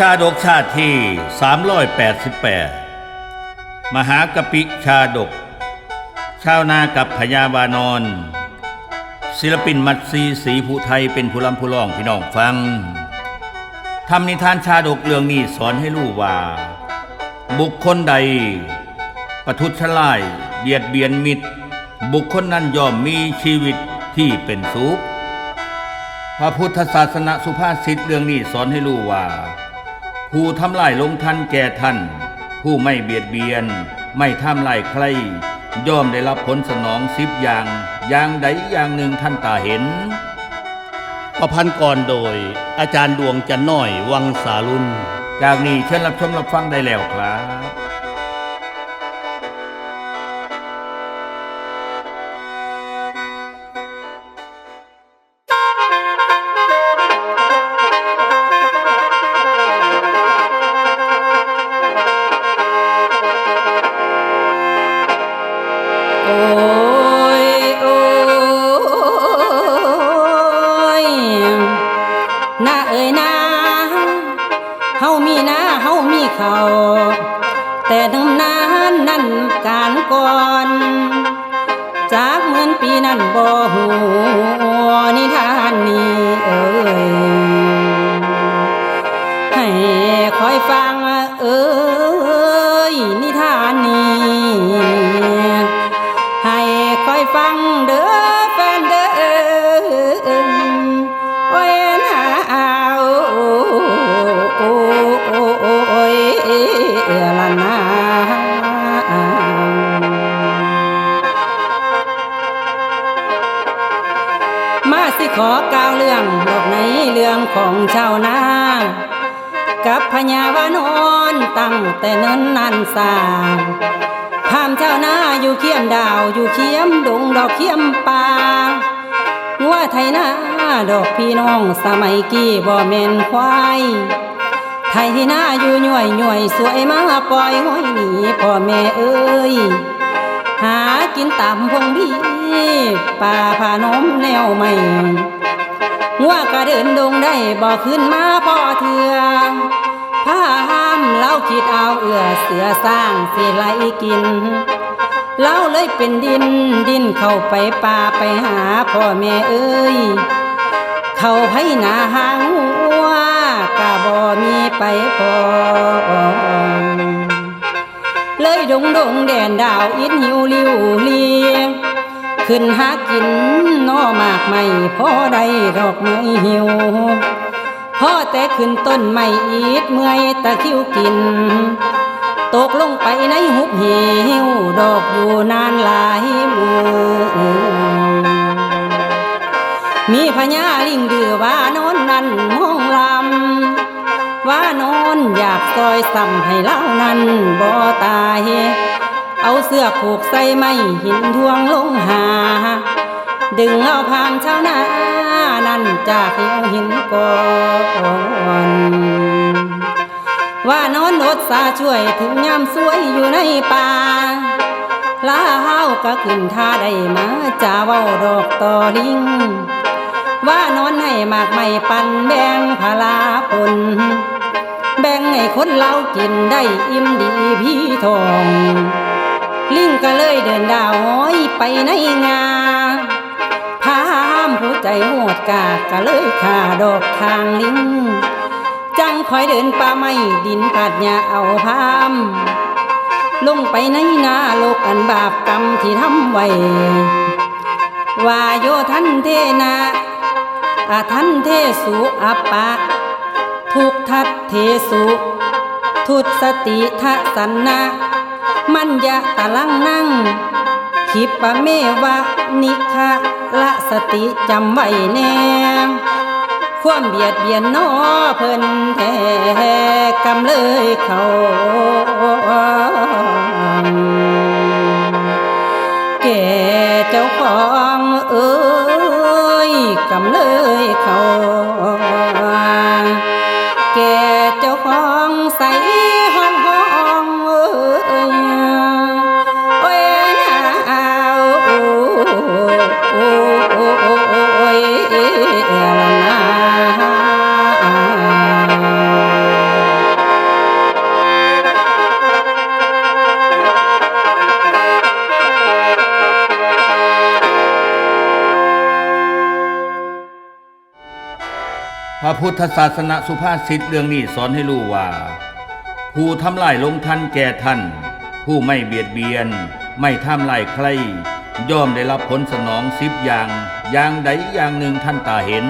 ชาดกชาติที่ 388 มหากปิชาดก ชาวนากับพญาบานอนศิลปินมัตซีสีผู้ไทยเป็นผู้ลำผู้ร้องพี่น้องฟังทำนิทานชาดกเรื่องนี้สอนให้รู้ว่า บุคคลใด ประทุษร้าย เบียดเบียนมิตร บุคคลนั้นย่อมมีชีวิตที่เป็นสุขพระพุทธศาสนาสุภาษิตเรื่องนี้สอนให้รู้ว่า ผู้ทำลายลงทันแก่ท่าน ผู้ไม่เบียดเบียน ไม่ทำลายใคร ย่อมได้รับผลสนองสิบอย่าง อย่างใดอย่างหนึ่งท่านตาเห็น ประพันธ์ก่อนโดย อาจารย์ดวงจันน้อยวังสารุณจากนี้เชิญรับชมรับฟังได้แล้วครับ แต่น้ำนานนั่นการก่อน จากเหมือนปีนั้นบ่หูนิทานนี้เอ้ยให้คอยฟังเอ้ยนิทานนี้ให้คอยฟังเด้อ สิขอกล่าวเรื่องดอกในเรื่องของชาวนา กับพญาวานอนตั้งแต่เนั้นนานสางพามเจ้าหน้าอยู่เคียมดาวอยู่เคียมดงดอกเคียมป่าหัวไทยนาดอกพี่น้องสมัยกี้บ่แม่นควายไทยนาอยู่หน่วยหน่วยสวยมาปล่อยห้อยหนีพ่อแม่เอ้ยหากินตามพงพี่ ป่าผานมแนวใหม่หัวก็เดินดงได้บ่ขึ้นมาพ่อเถื่อพาห้ามเล่าคิดเอาเอื้อเสือสร้างสิไหลกินเล่าเลยเป็นดินดินเข้าไปป่าไปหาพ่อแม่เอ้ย เข้าไผหนาหางหัวกะบ่มีไปพอเลยดงดงแดนดาวอินหิวลิวลี ขึ้นหากินหนอมากไม่พอได้ดอกไม้หิวพ่อแต่ขึ้นต้นไม้อีดเมื่อยตะคิวกิน ตกลงไปในหุบหิวดอกอยู่นานหลายมือมีพญาลิงดือว่านอนนั่นมองลำว่านอนอยากซอยซ้ำให้เล่านั้นบ่ตาย เอาเสื้อผูกใส่ไม้หินทวงลงหา งเอาพามชาวนานั่นจากเหี่ยวหินก่อนว่านอนอดสาช่วยถึงยามสวยอยู่ในป่าลาเฮาก็ขึ้นท่าได้มาจ่าเว้าดอกต่อลิง ว่านอนให้มากไม่ปันแบ่งพลาผลแบ่งให้คนเรากินได้อิ่มดีพี่ทอง ลิงก็เลยเดินดาวห้อยไปในงาพามผู้ใจ โหดกาก็เลยขาดอกทางลิง จังคอยเดินป่าไม่ดินผาดหญ้าเอาพาม ลงไปในนาโลกอันบาปกรรมที่ทำไว้ว่าโยทันเทนาอาทันเทสุอัปปะ ทุกทัตเทสุ ทุตสติทะสันนะ มัญญะตะลังนั่ง ขิปะเมวะนิคะ ละสติจำไว้แน่ความเบียดเบียนน้อเพิ่นแท้กำเลยเขาแก่เจ้าของเอ้ยกำเลย ระพุทธศาสนาสุภาษิตเรื่องนี้สอนให้รู้ว่า ผู้ทำลายลงทันแก่ท่าน ผู้ไม่เบียดเบียน ไม่ทำลายใคร ย่อมได้รับผลสนองสิบอย่าง อย่างใดอย่างหนึ่งท่านตาเห็น